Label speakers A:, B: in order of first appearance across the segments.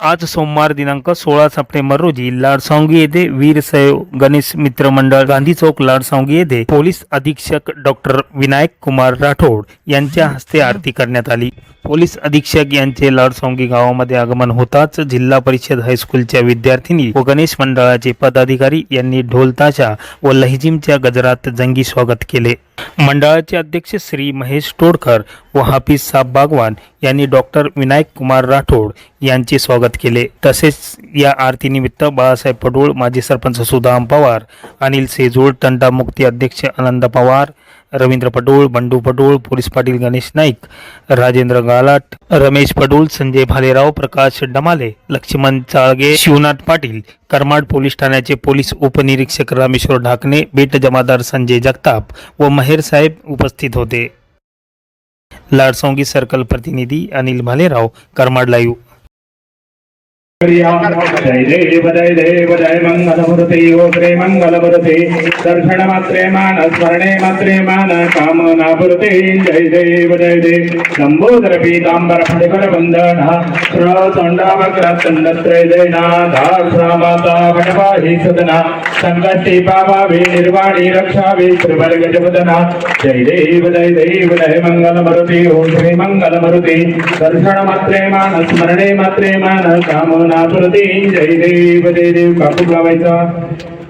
A: आज सोमवार दिनांक सोळा सप्टेंबर रोजी लाडसावंगी येथे वीर सैव गणेश मित्र मंडळ गांधी चौक लाडसावंगी येथे पोलीस अधीक्षक डॉक्टर विनायक कुमार राठोड यांच्या हस्ते आरती करण्यात आली. पोलीस अधीक्षक यांचे लाडसावंगी गावामध्ये आगमन होताच जिल्हा परिषद हायस्कूलच्या विद्यार्थिनी व गणेश मंडळाचे पदाधिकारी यांनी ढोलताशा व लहिजिमच्या गजरात जंगी स्वागत केले. मंडळाचे अध्यक्ष श्री महेश तोडकर व हाफिज साब बागवान यांनी डॉक्टर विनायक कुमार राठोड यांचे स्वागत केले. तसेच या आरतीनिमित्त बाळासाहेब पडोळ माजी सरपंच सुदाम पवार अनिल सेजोळ तंटामुक्ती अध्यक्ष आनंद पवार रवींद्र पडोळ बंडू पडोळ पोलीस पाटील गणेश नाईक राजेंद्र गालाट रमेश पडोळ संजय भालेराव प्रकाश डमाले लक्ष्मण चाळगे शिवनाथ पाटील करमाड पोलीस ठाण्याचे पोलीस उपनिरीक्षक रामेश्वर ढाकणे बेट जमादार संजय जगताप व महेर साहेब उपस्थित होते. लाडसोंगी सर्कल प्रतिनिधी अनिल भालेराव करमाड लाईव्ह.
B: जय देव जय देव जय मंगलमूर्ते ओग्रे मंगलमूर्ते दर्शन मात्रे मान स्मरणे मात्रे मान कामना पुरते जय देव जय देव लंबोदर पीतांबर फणिकर वंदना श्रतंडावक्र चंदत्रे जयनाथा माता वटवाही सदना संकष्टी पावावे निर्वाणी रक्षावे त्रिवर्ग जपदना जय देव जय देव जय मंगलमूर्ते ओग्रे मंगलमूर्ते दर्शन मात्रे मान स्मरणे मात्रे मान कामना నాసురతే జయ దేవ జయ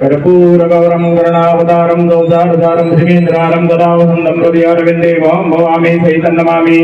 B: కర్పూర గౌరం వర్ణావతారం గౌదారధారం శ్రీమేంద్రారం దదావసంతం హృదయారవిందే వాం భవామి సైతన్నమామి